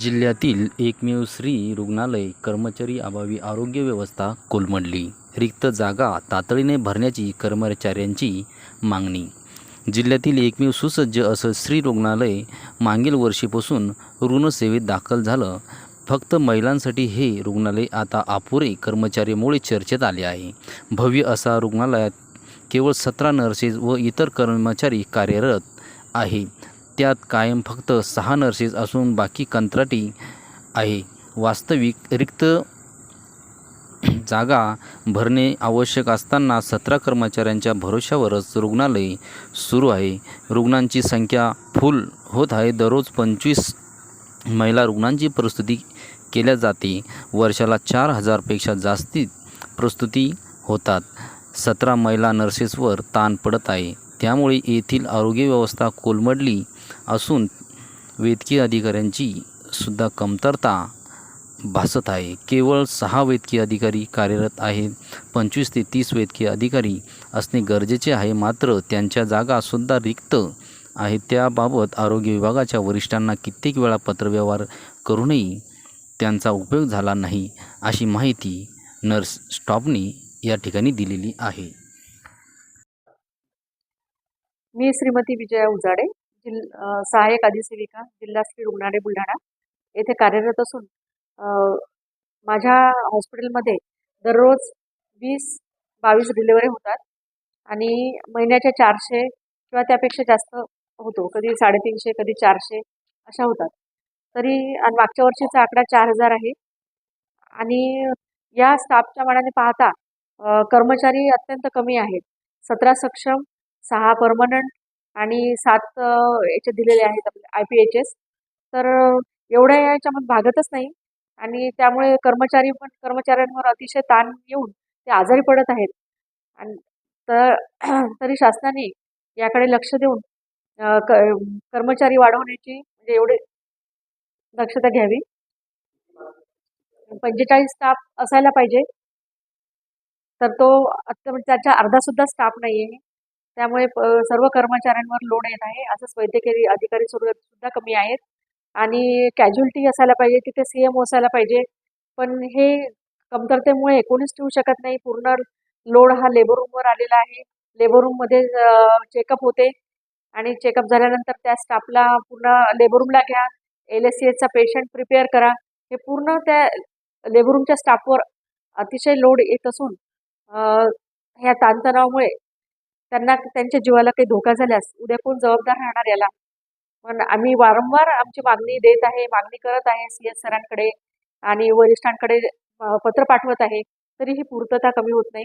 जिल्ह्यातील एकमेव श्री रुग्णालय कर्मचारी अभावी आरोग्य व्यवस्था कोलमडली. रिक्त जागा तातडीने भरण्याची कर्मचाऱ्यांची मागणी. जिल्ह्यातील एकमेव सुसज्ज असं श्री रुग्णालय मागील वर्षीपासून ऋणसेवेत दाखल झालं. फक्त महिलांसाठी हे रुग्णालय आता अपुरे कर्मचारीमुळे चर्चेत आले आहे. भव्य असा रुग्णालयात केवळ सतरा नर्सेस व इतर कर्मचारी कार्यरत आहे. त्यात कायम फक्त सहा नर्सेस असून बाकी कंत्राटी आहे. वास्तविक रिक्त जागा भरणे आवश्यक असताना सतरा कर्मचाऱ्यांच्या भरोश्यावरच रुग्णालय सुरू आहे. रुग्णांची संख्या फुल होत आहे. दररोज पंचवीस महिला रुग्णांची प्रस्तुती केल्या जाते. वर्षाला चार हजारपेक्षा जास्ती प्रस्तुती होतात. सतरा महिला नर्सेसवर ताण पडत आहे. त्यामुळे येथील आरोग्य व्यवस्था कोलमडली असून वैद्यकीय अधिकाऱ्यांची सुद्धा कमतरता भासत आहे. केवळ सहा वैद्यकीय अधिकारी कार्यरत आहेत. पंचवीस ते तीस वैद्यकीय अधिकारी असणे गरजेचे आहे. मात्र त्यांच्या जागासुद्धा रिक्त आहे त्याबाबत आरोग्य विभागाच्या वरिष्ठांना कित्येक वेळा पत्रव्यवहार करूनही त्यांचा उपयोग झाला नाही अशी माहिती नर्स स्टॉपनी या ठिकाणी दिलेली आहे. मी श्रीमती विजया उजाडे जिल सहाय्यक अधिसेविका जिल्हा स्त्री रुग्णालय बुलढाणा. येथे कार्यरत असून माझ्या हॉस्पिटलमध्ये दररोज वीस बावीस डिलेवरी होतात आणि महिन्याच्या चारशे किंवा त्यापेक्षा जास्त होतो. कधी साडेतीनशे कधी चारशे अशा होतात. तरी आणि मागच्या वर्षीचा आकडा चार हजार आहे. आणि या स्टाफच्या मानाने पाहता कर्मचारी अत्यंत कमी आहेत. सतरा सक्षम सहा परमनंट आणि सात याचे दिलेले आहेत आपले आय पी एच एस तर एवढ्या याच्यामध्ये भागतच नाही आणि त्यामुळे कर्मचारी पण कर्मचाऱ्यांवर अतिशय ताण येऊन ते आजारी पडत आहेत. आणि तर तरी शासनाने याकडे लक्ष देऊन क कर्मचारी वाढवण्याची म्हणजे एवढे दक्षता घ्यावी. पंचेचाळीस स्टाफ असायला पाहिजे. तर तो आत्ता म्हणजे त्याच्या अर्धासुद्धा स्टाफ नाही आहे त्यामुळे प सर्व कर्मचाऱ्यांवर लोड येत आहे. असंच वैद्यकीय अधिकारी सुरू सुद्धा कमी आहेत. आणि कॅज्युअल्टी असायला पाहिजे तिथे सी एम असायला पाहिजे. पण हे कमतरतेमुळे कोणीच ठेवू शकत नाही. पूर्ण लोड हा लेबर रूमवर आलेला आहे. लेबर रूममध्ये चेकअप होते. आणि चेकअप झाल्यानंतर त्या स्टाफला पूर्ण लेबर रूमला घ्या. एल एस सी एचा पेशंट प्रिपेअर करा. हे पूर्ण त्या लेबर रूमच्या स्टाफवर अतिशय लोड येत असून ह्या ताणतणावामुळे त्यांना त्यांच्या जीवाला काही धोका झाल्यास उद्या कोण जबाबदार राहणार याला? पण आम्ही वारंवार आमची मागणी देत आहे मागणी करत आहे सी एस सरांकडे आणि वरिष्ठांकडे पत्र पाठवत आहे. तरी ही पूर्तता कमी होत नाही.